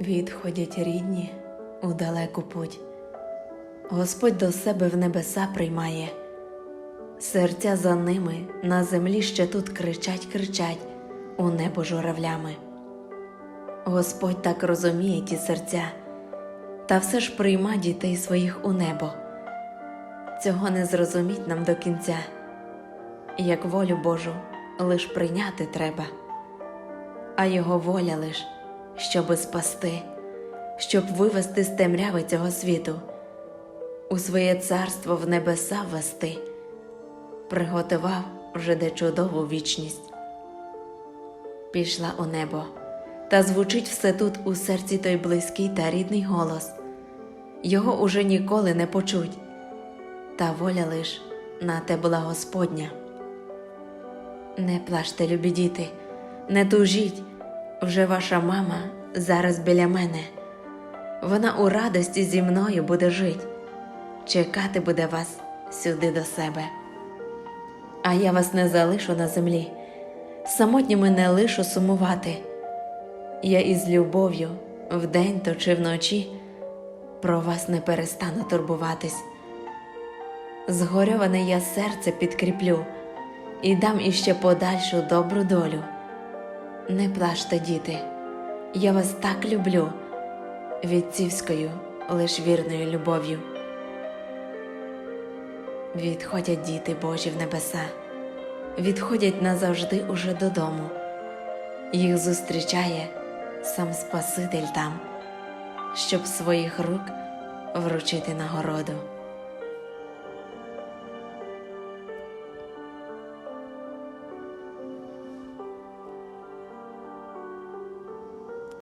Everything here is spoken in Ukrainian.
Відходять рідні у далеку путь. Господь до себе в небеса приймає. Серця за ними на землі ще тут кричать, кричать у небо журавлями. Господь так розуміє ті серця, та все ж прийма дітей своїх у небо. Цього не зрозуміть нам до кінця, як волю Божу лиш прийняти треба, а Його воля лиш, щоби спасти, щоб вивести з темряви цього світу, у своє царство в небеса ввести, приготував вже де чудову вічність. Пішла у небо, та звучить все тут у серці той близький та рідний голос. Його уже ніколи не почуть, та воля лиш на те була Господня. Не плачте, любі діти, не тужіть, вже ваша мама зараз біля мене. Вона у радості зі мною буде жить, чекати буде вас сюди до себе. А я вас не залишу на землі, самотніми не лишу сумувати. Я із любов'ю вдень то чи вночі про вас не перестану турбуватись. Згорьоване я серце підкріплю і дам іще подальшу добру долю. Не плачте, діти, я вас так люблю, відцівською лиш вірною любов'ю. Відходять діти Божі в небеса, відходять назавжди уже додому. Їх зустрічає сам Спаситель там, щоб своїх рук вручити нагороду.